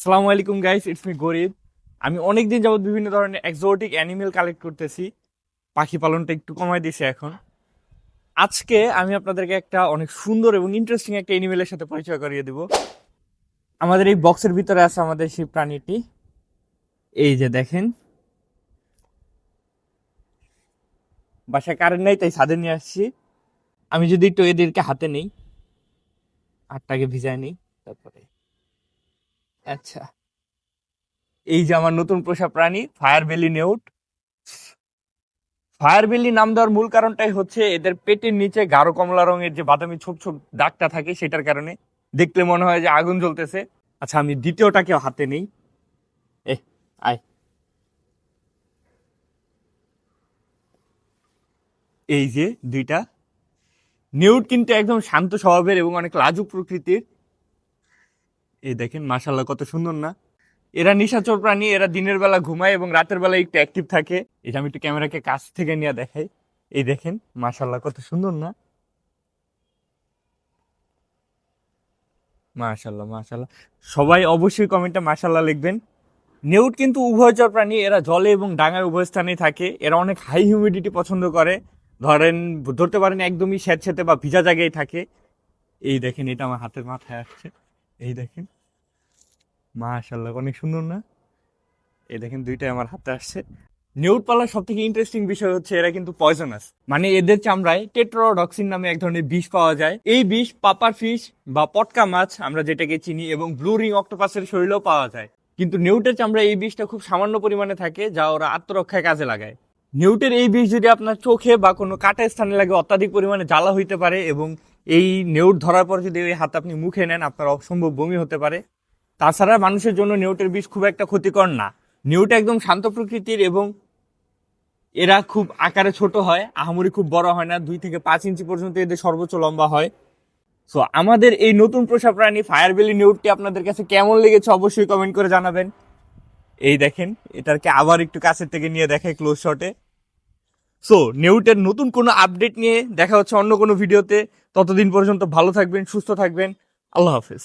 আসসালামু আলাইকুম guys it's me গরিব। আমি অনেক দিন যাবত বিভিন্ন ধরনের এক্সোটিক অ্যানিমেল কালেক্ট করতেছি। পাখি পালনটা একটু কমাই দিছে এখন। আজকে আমি আপনাদেরকে একটা অনেক সুন্দর এবং ইন্টারেস্টিং একটা অ্যানিমেলের সাথে পরিচয় করিয়ে দিব। আমাদের এই বক্সের ভিতরে আছে আমাদের সেই প্রাণীটি। এই যে দেখেন। বাসায় কারেন্ট নেই, তাই ছাদে নিয়ে আসছি। আমি যদি একটু এদেরকে হাতে নেই হাতটাকে ভিজায় নিই। আচ্ছা। এই যে আমার নতুন পোষা প্রাণী, ফায়ার বেলি নেউট। ফায়ার বেলি নাম দেওয়ার মূল কারণটাই হচ্ছে এদের পেটের নিচে গাঢ় কমলা রঙের যে বাদামি ছোপ ছোপ দাগটা থাকে সেটার কারণে দেখলে মনে হয় যে আগুন জ্বলতেছে। আচ্ছা আমি দ্বিতীয়টাকেও হাতে নেই। এ আয়। এই যে দুইটা। নেউট কিন্তু একদম শান্ত স্বভাবের এবং অনেক লাজুক প্রকৃতির। এই দেখেন মাশাল্লাহ কত সুন্দর না? এরা নিশাচর প্রাণী এরা দিনের বেলা ঘুমায় এবং রাতের বেলা একটু অ্যাক্টিভ থাকে। এটা আমি একটু ক্যামেরাকে কাছ থেকে নিয়ে দেখাই। এই দেখেন মাশাল্লাহ কত সুন্দর না? মাশাল্লাহ মাশাল্লাহ সবাই অবশ্যই কমেন্টে মাশাল্লাহ লিখবেন। নেউট কিন্তু উভয়চর প্রাণী এরা জলে এবং ডাঙায় উভয় স্থানেই থাকে। এরা অনেক হাই হিউমিডিটি পছন্দ করে। ধরেন, ধরতে পারেন একদমই স্যাঁতস্যাঁতে বা ভিজা জায়গায় থাকে। এই দেখেন, এটা আমার হাতের মাথায় আসছে। এই দেখেন। মাশাল্লাহ অনেক সুন্দর না? এই দেখেন, দুইটাই আমার হাতে আসছে। নেউট পালার সব থেকে ইন্টারেস্টিং বিষয় হচ্ছে এরা কিন্তু পয়জনাস মানে এদের চামড়ায় টেট্রোডক্সিন নামে এক ধরনের বিষ পাওয়া যায়। এই বিষ, পাপার ফিশ বা পটকা মাছ আমরা যেটাকে চিনি এবং ব্লু রিং অক্টোপাসের শরীরেও পাওয়া যায়। কিন্তু নিউটের চামড়ায় এই বিষটা খুব সামান্য পরিমাণে থাকে, যা ওরা আত্মরক্ষায় কাজে লাগায়। নিউটের এই বিষ যদি আপনার চোখে বা কোনো কাটা স্থানে লাগে, অত্যাধিক পরিমাণে জ্বালা হইতে পারে এবং এই নেউট ধরার পর যদি ওই হাত আপনি মুখে নেন, আপনার অসম্ভব বমি হতে পারে। তাছাড়া মানুষের জন্য নেউটের বিষ খুব একটা ক্ষতিকর না। নেউট একদম শান্ত প্রকৃতির এবং এরা খুব আকারে ছোট হয়, আহামরি খুব বড় হয় না, দুই থেকে পাঁচ ইঞ্চি পর্যন্ত এদের সর্বোচ্চ লম্বা হয়। সো আমাদের এই নতুন পোষা প্রাণী ফায়ার বেলি নেউটটি আপনাদের কাছে কেমন লেগেছে অবশ্যই কমেন্ট করে জানাবেন। এই দেখেন, এটাকে আবার একটু কাছের থেকে নিয়ে দেখাই ক্লোজ শটে সো নেউটের নতুন কোনো আপডেট নিয়ে দেখা হচ্ছে অন্য কোনো ভিডিওতে ততদিন পর্যন্ত ভালো থাকবেন, সুস্থ থাকবেন। আল্লাহ হাফেজ।